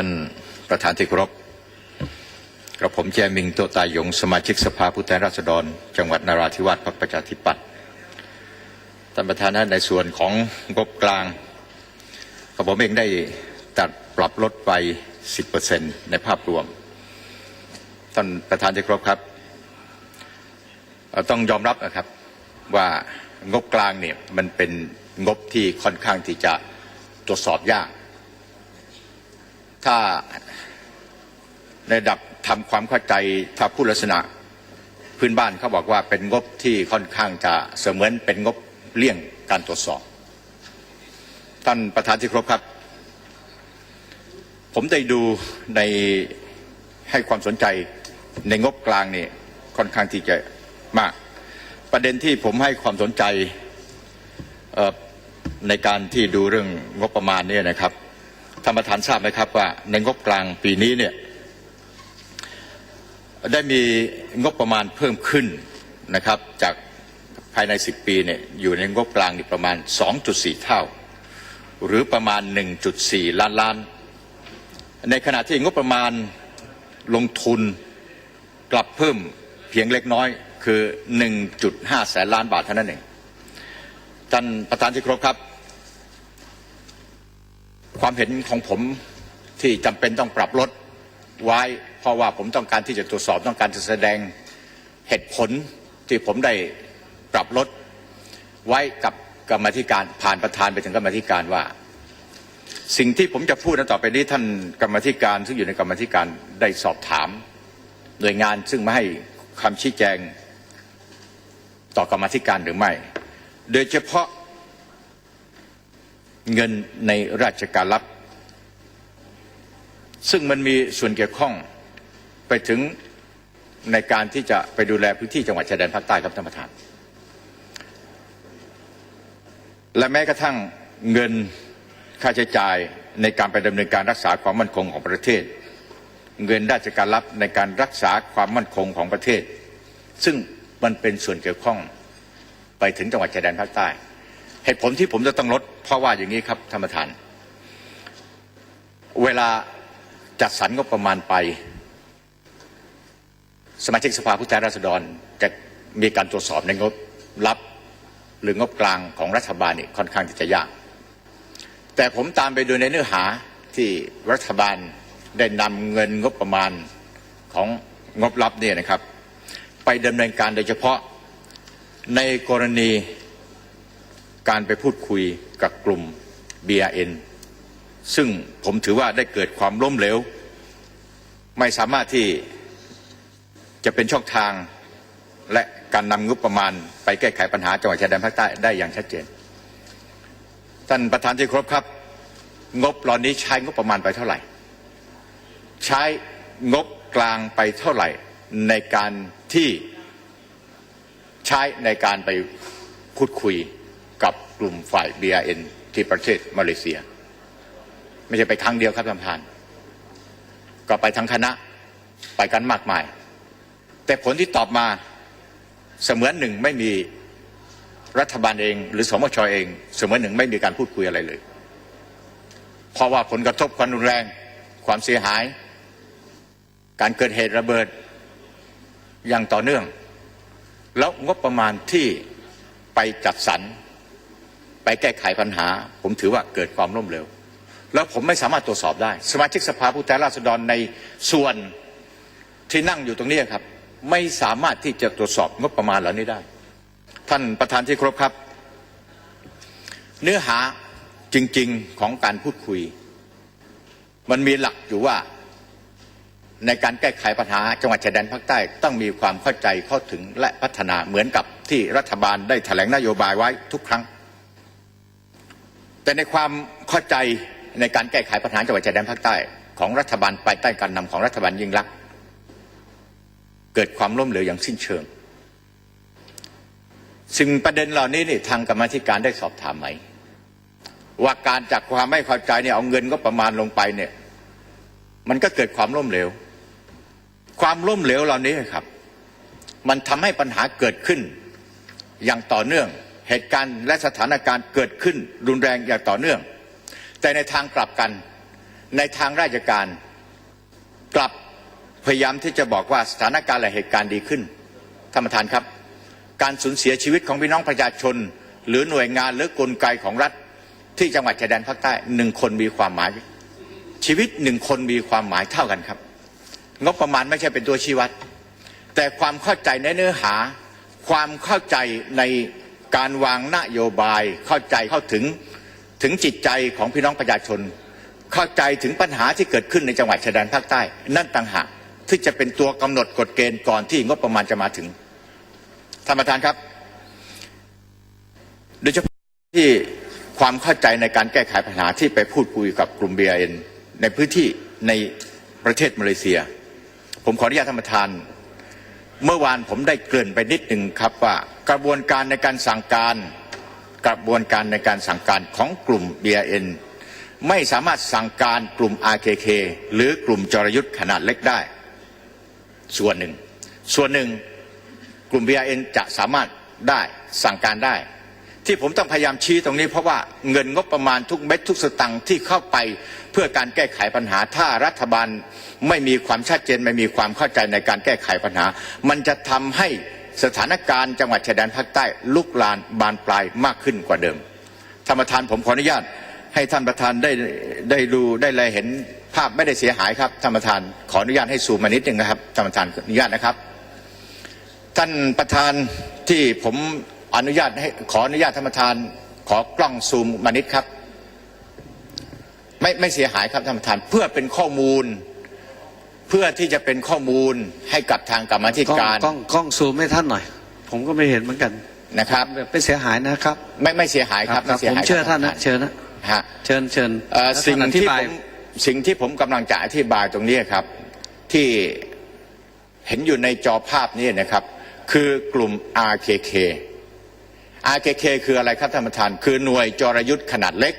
ท่านประธานที่เคารพกระผมแจมิงโตตายง สมาชิกสภาผู้แทนราษฎร จังหวัดนราธิวาสพรรคประชาธิปัตย์ท่านประธานในส่วนของงบกลางกระผมเองได้ตัดปรับลดไป 10%ในภาพรวม ท่านประธานที่เคารพครับเอ่อต้องยอมรับนะครับว่างบกลางเนี่ยมันเป็นงบที่ค่อนข้างที่จะตรวจสอบยาก ถ้าในระดับทำความเข้าใจถ้าพูดลักษณะพื้นบ้านเขาบอกว่าเป็นงบที่ค่อนข้างจะเสมือนเป็นงบเลี่ยงการตรวจสอบ ท่านประธานที่เคารพครับ ผมได้ดูในให้ความสนใจในงบกลางนี่ค่อนข้างที่จะมาก ประเด็นที่ผมให้ความสนใจในการที่ดูเรื่องงบประมาณเนี่ยนะครับ ท่านประธานทราบไหมครับว่าในงบกลางปีนี้เนี่ยได้มีงบประมาณเพิ่มขึ้นนะครับจากภายใน 10 ปีเนี่ยอยู่ในงบกลางนี่ประมาณ 2.4 เท่า หรือประมาณ 1.4 ล้านล้าน ในขณะที่งบประมาณลงทุนกลับเพิ่มเพียงเล็กน้อยคือ 1.5 แสนล้านบาทเท่านั้นเองท่านประธานที่ครพครับ ความเห็นของผมที่จำเป็นต้องปรับลดไว้ เพราะว่าผมต้องการที่จะตรวจสอบต้องการจะแสดงเหตุผลที่ผมได้ปรับลดไว้กับกรรมธิการผ่านประธานไปถึงกรรมธิการว่า สิ่งที่ผมจะพูดนต่อไปนี้ท่านกรรมธิการ ซึ่งอยู่ในกรรมธิการได้สอบถาม หน่วยงานซึ่งมาให้คำชี้แจงต่อกรรมธิการหรือไม่ โดยเฉพาะ เงินในราชการรับ ซึ่งมันมีส่วนเกี่ยวข้องไปถึงในการที่จะไปดูแลพื้นที่จังหวัดชายแดนภาคใต้ครับท่านประธาน และแม้กระทั่งเงินค่าใช้จ่ายในการไปดำเนินการรักษาความมั่นคงของประเทศ เงินราชการรับในการรักษาความมั่นคงของประเทศ ซึ่งมันเป็นส่วนเกี่ยวข้องไปถึงจังหวัดชายแดนภาคใต้ เหตุผลที่ผมจะต้องลดเพราะว่าอย่างนี้ครับท่านประธาน เวลาจัดสรรงบประมาณไป สมาชิกสภาผู้แทนราษฎรจะมีการตรวจสอบในงบรับหรืองบกลางของรัฐบาลนี่ค่อนข้างที่จะยาก แต่ผมตามไปดูในเนื้อหาที่รัฐบาลได้นำเงินงบประมาณของงบรับเนี่ยนะครับ ไปดำเนินการโดยเฉพาะในกรณี การไปพูดคุยกับกลุ่ม BRN ซึ่งผมถือว่าได้เกิดความล้มเหลว ไม่สามารถที่จะเป็นช่องทางและการนำงบประมาณ ไปแก้ไขปัญหาจังหวัดชายแดนภาคใต้ได้อย่างชัดเจน ท่านประธานที่เคารพครับ งบเหล่านี้ใช้งบประมาณไปเท่าไหร่ ใช้งบกลางไปเท่าไหร่ในการที่ใช้ในการไปพูดคุย กับกลุ่มฝ่าย BRN ที่ประเทศมาเลเซีย ไม่ใช่ไปครั้งเดียวครับท่านประธาน ก็ไปทั้งคณะไปกันมากมาย แต่ผลที่ตอบมาเสมือนหนึ่งไม่มีรัฐบาลเอง หรือสมชเอง เสมือนหนึ่งไม่มีการพูดคุยอะไรเลย เพราะว่าผลกระทบความรุนแรง ความเสียหาย การเกิดเหตุระเบิดอย่างต่อเนื่อง แล้วงบประมาณที่ไปจัดสรร ไปแก้ไขปัญหา ผมถือว่าเกิดความล้มเหลวแล้วผมไม่สามารถตรวจสอบได้ สมาชิกสภาผู้แทนราษฎรในส่วนที่นั่งอยู่ตรงนี้ครับ ไม่สามารถที่จะตรวจสอบงบประมาณเหล่านี้ได้ ท่านประธานที่เคารพครับ เนื้อหาจริง ๆของการพูดคุย มันมีหลักอยู่ว่าในการแก้ไขปัญหาจังหวัดชายแดนภาคใต้ต้องมีความเข้าใจเข้าถึงและพัฒนาเหมือนกับที่รัฐบาลได้แถลงนโยบายไว้ทุกครั้ง แต่ในความเข้าใจในการแก้ไขปัญหาจังหวัดชายแดนภาคใต้ของรัฐบาลภายใต้การนำของรัฐบาลยิ่งลักษณ์เกิดความล้มเหลวอย่างสิ้นเชิง ซึ่งประเด็นเหล่านี้นี่ทางกรรมธิการได้สอบถามไหม ว่าการจากความไม่เข้าใจเนี่ยเอาเงินก็ประมาณลงไปเนี่ย มันก็เกิดความล้มเหลว ความล้มเหลวเหล่านี้ครับ มันทำให้ปัญหาเกิดขึ้นอย่างต่อเนื่อง เหตุการณ์และสถานการณ์เกิดขึ้นรุนแรงอย่างต่อเนื่อง แต่ในทางกลับกัน ในทางราชการกลับพยายามที่จะบอกว่าสถานการณ์และเหตุการณ์ดีขึ้นท่านประธานครับ การสูญเสียชีวิตของพี่น้องประชาชน หรือหน่วยงานหรือกลไกของรัฐ ที่จังหวัดชายแดนภาคใต้หนึ่งคนมีความหมาย ชีวิตหนึ่งคนมีความหมายเท่ากันครับ งบประมาณไม่ใช่เป็นตัวชี้วัด แต่ความเข้าใจในเนื้อหา ความเข้าใจใน การวางนโยบายเข้าใจเข้าถึงถึงจิตใจของพี่น้องประชาชน เข้าใจถึงปัญหาที่เกิดขึ้นในจังหวัดชายแดนภาคใต้ นั่นต่างหากที่จะเป็นตัวกำหนดกฎเกณฑ์ก่อนที่งบประมาณจะมาถึงท่านประธานครับ โดยเฉพาะที่ความเข้าใจในการแก้ไขปัญหาที่ไปพูดคุยกับกลุ่ม BRN ในพื้นที่ในประเทศมาเลเซีย ผมขออนุญาตท่านประธาน เมื่อวานผมได้เกริ่นไปนิดหนึ่งครับว่า กระบวนการในการสั่งการกระบวนการในการสั่งการของกลุ่ม BRN ไม่สามารถสั่งการกลุ่ม RKK หรือกลุ่มจรยุทธ์ขนาดเล็กได้ ส่วนหนึ่ง ส่วนหนึ่งกลุ่ม BRN จะสามารถได้สั่งการได้ ที่ผมต้องพยายามชี้ตรงนี้เพราะว่าเงินงบประมาณทุกเม็ดทุกสตังค์ที่เข้าไปเพื่อการแก้ไขปัญหา ถ้ารัฐบาลไม่มีความชัดเจนไม่มีความเข้าใจในการแก้ไขปัญหา มันจะทำให้ สถานการณ์จังหวัดชายแดนภาคใต้ลุกลามบานปลายมากขึ้นกว่าเดิมท่านประธานผมขออนุญาต ให้ท่านประธานได้ได้ดูได้แลเห็นภาพไม่ได้เสียหายครับท่านประธานขออนุญาตให้ซูมมานิดหนึ่งนะครับท่านประธานอนุญาตนะครับ ท่านประธานที่ผมอนุญาตให้ขออนุญาตท่านประธาน ขอกล้องซูมมานิดครับ ไม่ไม่เสียหายครับท่านประธานเพื่อเป็นข้อมูล เพื่อที่จะเป็นข้อมูลให้กับทางกรรมาธิกล้องการกล้องกล้องซูมให้ท่านหน่อย ผมก็ไม่เห็นเหมือนกันนะครับไม่เสียหายนะครับไม่ไม่เสียหายครับคไม่รับเสียผมหายเชื่อครับท่านนะเชิญนะฮะ เชิญเชิญเอ่อแล้วสิ่งท่านอธิที่บาผย มสิ่งที่ผมกำลังจะอธิบายตรงนี้ครับ ที่เห็นอยู่ในจอภาพนี้นะครับ คือกลุ่ม RKK RKK คืออะไรครับท่านประธาน คือหน่วยจรยุทธ์ขนาดเล็ก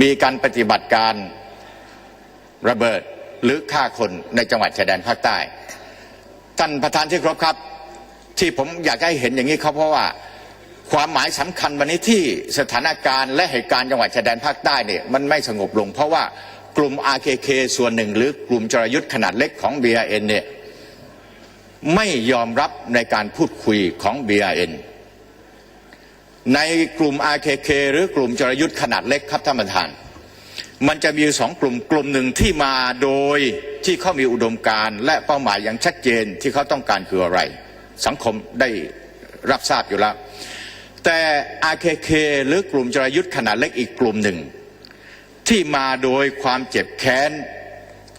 มีการปฏิบัติการ ระเบิดหรือฆ่าคนในจังหวัดชายแดนภาคใต้ ท่านประธานที่เคารพครับ ที่ผมอยากให้เห็นอย่างนี้ครับเพราะว่าความหมายสำคัญวันนี้ที่สถานการณ์และเหตุการณ์จังหวัดชายแดนภาคใต้เนี่ยมันไม่สงบลง เพราะว่ากลุ่ม RKK ส่วนหนึ่ง หรือกลุ่มจรยุทธ์ขนาดเล็กของ BRN เนี่ยไม่ยอมรับในการพูดคุยของ BRN ในกลุ่ม RKK หรือกลุ่มจรยุทธ์ขนาดเล็กครับท่านประธาน มันจะมีสองกลุ่มกลุ่มหนึ่งที่มาโดยที่เขามีอุดมการณ์และเป้าหมายอย่างชัดเจนที่เขาต้องการคืออะไร สังคมได้รับทราบอยู่แล้ว แต่ RKK หรือกลุ่มจรยุทธ์ขนาดเล็กอีกกลุ่มหนึ่ง ที่มาโดยความเจ็บแค้น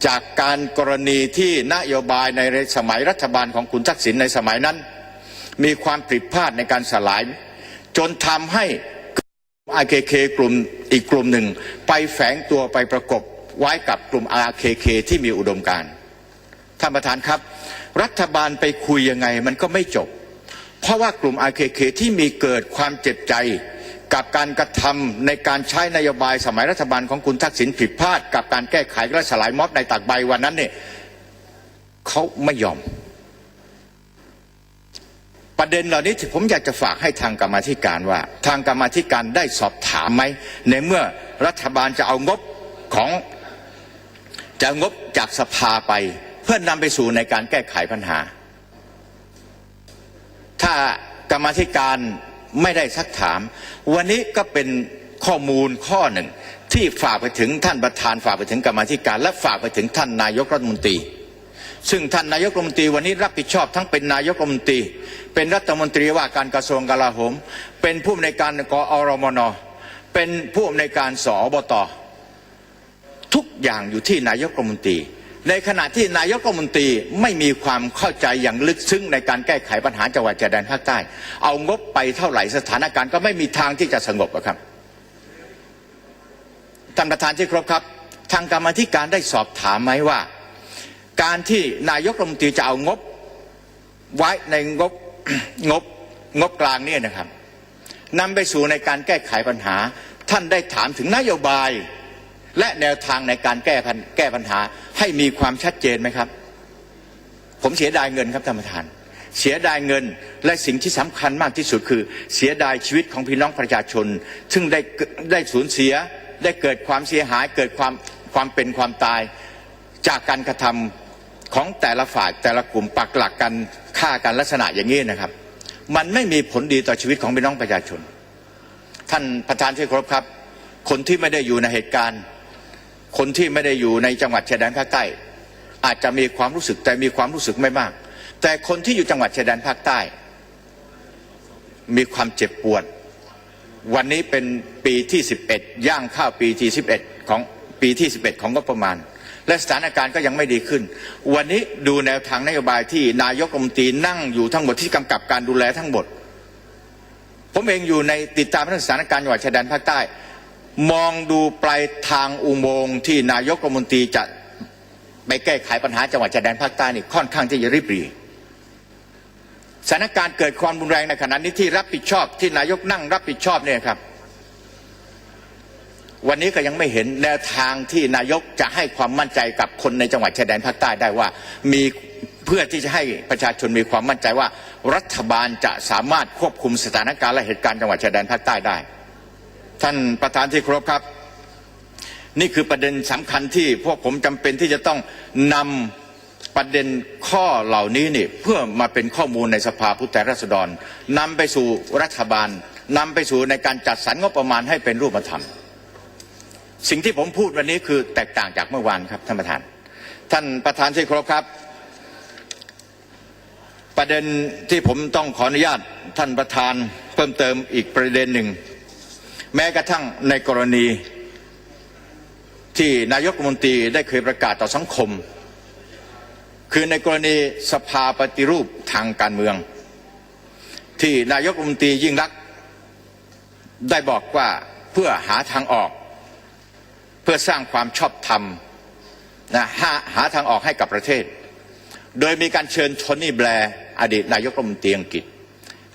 จากการกรณีที่นโยบายในสมัยรัฐบาลของคุณทักษิณในสมัยนั้น มีความผิดพลาดในการสลาย จนทำให้ RKK กลุ่มอีกกลุ่มหนึ่ง ไปแฝงตัวไปประกบไว้กับกลุ่ม RKK ที่มีอุดมการท่านประธานครับ รัฐบาลไปคุยยังไงมันก็ไม่จบ เพราะว่ากลุ่ม RKK ที่มีเกิดความเจ็บใจกับการกระทำในการใช้นโยบายสมัยรัฐบาลของคุณทักษิณผิดพลาด กับการแก้ไขและสลายม็อบในตากใบวันนั้นเนี่ยเขาไม่ยอม ประเด็นเหล่านี้ที่ผมอยากจะฝากให้ทางกรรมาธิการว่า ทางกรรมาธิการได้สอบถามไหมในเมื่อรัฐบาลจะเอางบของจะงบจากสภาไป เพื่อนำไปสู่ในการแก้ไขปัญหา ถ้ากรรมาธิการไม่ได้ซักถาม วันนี้ก็เป็นข้อมูลข้อหนึ่ง ที่ฝากไปถึงท่านประธานฝากไปถึงกรรมาธิการ และฝากไปถึงท่านนายกรัฐมนตรี ซึ่งท่านนายกรัฐมนตรีวันนี้รับผิดชอบทั้งเป็นนายกรัฐมนตรี เป็นรัฐมนตรีว่าการกระทรวงกลาโหม เป็นผู้อำนวยการกอรมน เป็นผู้อำนวยการสอบต ทุกอย่างอยู่ที่นายกรัฐมนตรี ในขณะที่นายกรัฐมนตรีไม่มีความเข้าใจอย่างลึกซึ้งในการแก้ไขปัญหาจังหวัดชายแดนภาคใต้ เอางบไปเท่าไหร่สถานการณ์ก็ไม่มีทางที่จะสงบครับท่านประธานที่ครพครับ ทางกรรมธิการได้สอบถามไหมว่า การที่นายกรัฐมนตรีจะเอางบไว้ในงบงบงบกลางเนี่ยนะครับนำไปสู่ในการแก้ไขปัญหา ท่านได้ถามถึงนโยบาย และแนวทางในการแก้ปัญแก้ปัญหาให้มีความชัดเจนไหมครับ ผมเสียดายเงินครับท่านประธาน เสียดายเงินและสิ่งที่สำคัญมากที่สุดคือ เสียดายชีวิตของพี่น้องประชาชน ซึ่งได้ได้สูญเสียได้เกิดความเสียหายเกิดความความเป็นความตายจากการกระทำ ของแต่ละฝ่ายแต่ละกลุ่มปักหลักกันฆ่ากันลักษณะอย่างนี้นะครับ มันไม่มีผลดีต่อชีวิตของพี่น้องประชาชน ท่านประธานที่เคารพครับ คนที่ไม่ได้อยู่ในเหตุการณ์ คนที่ไม่ได้อยู่ในจังหวัดชายแดนภาคใต้อาจจะมีความรู้สึกแต่มีความรู้สึกไม่มาก แต่คนที่อยู่จังหวัดชายแดนภาคใต้ มีความเจ็บปวด วันนี้เป็นปีที่ 11 ย่างข้าวปีที่ 11 ของปีที่ 11 ของงบประมาณ และสถานการณ์ก็ยังไม่ดีขึ้น วันนี้ดูแนวทางนโยบายที่นายกรัฐมนตรีนั่งอยู่ทั้งหมดที่กำกับการดูแลทั้งหมด ผมเองอยู่ในติดตามเรื่องสถานการณ์จังหวัดชายแดนภาคใต้ มองดูปลายทางอุโมงค์ที่นายกรัฐมนตรีจะไปแก้ไขปัญหาจังหวัดชายแดนภาคใต้นี่ค่อนข้างที่จะรีบรีสถานการณ์เกิดความรุนแรงในขณะนี้ที่รับผิดชอบที่นายกนั่งรับผิดชอบเนี่ยครับ วันนี้ก็ยังไม่เห็นแนวทางที่นายกจะให้ความมั่นใจกับคนในจังหวัดชายแดนภาคใต้ได้ว่า มีเพื่อที่จะให้ประชาชนมีความมั่นใจว่า รัฐบาลจะสามารถควบคุมสถานการณ์และเหตุการณ์จังหวัดชายแดนภาคใต้ได้ ท่านประธานที่เคารพครับ นี่คือประเด็นสำคัญที่พวกผมจำเป็นที่จะต้องนำประเด็นข้อเหล่านี้นี่เพื่อมาเป็นข้อมูลในสภาผู้แทนราษฎรนำไปสู่รัฐบาลนำไปสู่ในการจัดสรรงบประมาณให้เป็นรูปธรรม สิ่งที่ผมพูดวันนี้คือแตกต่างจากเมื่อวานครับท่านประธาน ท่านประธานที่เคารพครับ ประเด็นที่ผมต้องขออนุญาตท่านประธานเพิ่มเติมอีกประเด็นหนึ่ง แม้กระทั่งในกรณีที่นายกรัฐมนตรีได้เคยประกาศต่อสังคม คือในกรณีสภาปฏิรูปทางการเมือง ที่นายกรัฐมนตรียิ่งรักษณ์ได้บอกว่าเพื่อหาทางออก พื่อสร้างความชอบธรรมนะหาหาทางออกให้กับประเทศ โดยมีการเชิญโทนี่แบร์อดีตนายกรัฐมนตรีอังกฤษ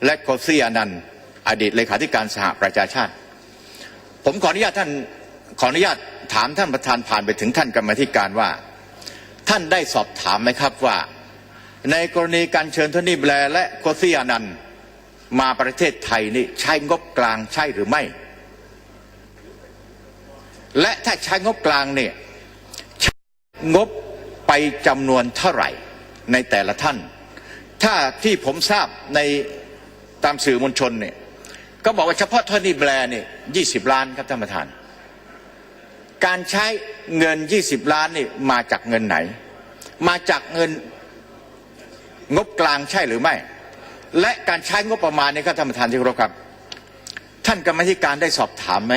และโคซี่อานันต์อดีตเลขาธิการสหประชาชาติ ผมขออนุญาตท่านขออนุญาตถามท่านประธานผ่านไปถึงท่านกรรมธิการว่า ท่านได้สอบถามไหมครับว่า ในกรณีการเชิญโทนี่แบร์และโคซี่อานันต์มาประเทศไทยนี่ใช้งบกลางใช่หรือไม่ และถ้าใช้งบกลางเนี่ยใช้งบไปจำนวนเท่าไหร่ในแต่ละท่าน ถ้าที่ผมทราบในตามสื่อมวลชนเนี่ยก็บอกว่าเฉพาะโทนี่แบรเนี่ยยี่สิบล้านครับท่านประธาน การใช้เงิน20ล้านนี่มาจากเงินไหน มาจากเงินงบกลางใช่หรือไม่ และการใช้งบประมาณนี่ครับท่านประธานที่เคารพครับ ท่านกรรมธิการได้สอบถามไหม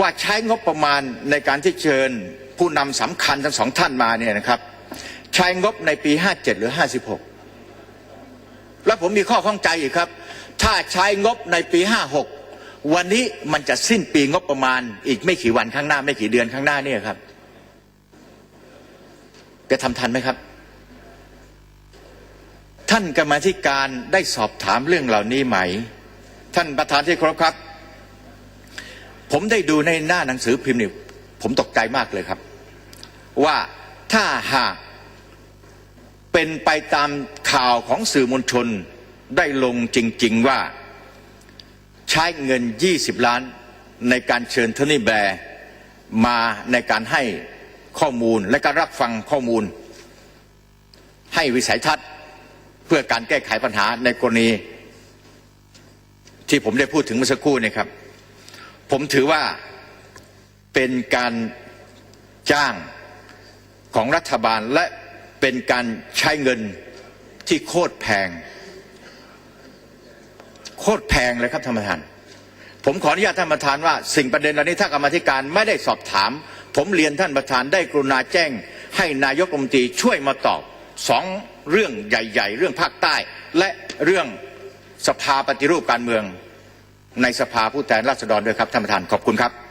ว่าใช้งบประมาณในการที่เชิญผู้นำสำคัญทั้งสองท่านมาเนี่ยนะครับ ใช้งบในปี 57 หรือ 56 แล้วผมมีข้อข้องใจอีกครับ ถ้าใช้งบในปี 56 วันนี้มันจะสิ้นปีงบประมาณ อีกไม่กี่วันข้างหน้า ไม่กี่เดือนข้างหน้าเนี่ยครับจะทำทันไหมครับ ท่านกรรมธิการได้สอบถามเรื่องเหล่านี้ไหม ท่านประธานที่เคารพครับ ผมได้ดูในหน้าหนังสือพิมพ์นี่ผมตกใจมากเลยครับ ว่าถ้าหากเป็นไปตามข่าวของสื่อมวลชนได้ลงจริง ๆว่าใช้เงิน 20 ล้านในการเชิญโทนี่แบร์มาในการให้ข้อมูลและก็รับฟังข้อมูล ให้วิสัยทัศน์เพื่อการแก้ไขปัญหาในกรณี ที่ผมได้พูดถึงเมื่อสักครู่นี่ครับ ผมถือว่าเป็นการจ้างของรัฐบาลและเป็นการใช้เงินที่โคตรแพง โคตรแพงเลยครับท่านประธาน ผมขออนุญาตท่านประธานว่า สิ่งประเด็นเหล่านี้ถ้ากรรมธิการไม่ได้สอบถาม ผมเรียนท่านประธานได้กรุณาแจ้ง ให้นายกรัฐมนตรีช่วยมาตอบสองเรื่องใหญ่ ๆ เรื่องภาคใต้ และเรื่องสภาปฏิรูปการเมือง ในสภาผู้แทนราษฎรด้วยครับท่านประธานขอบคุณครับ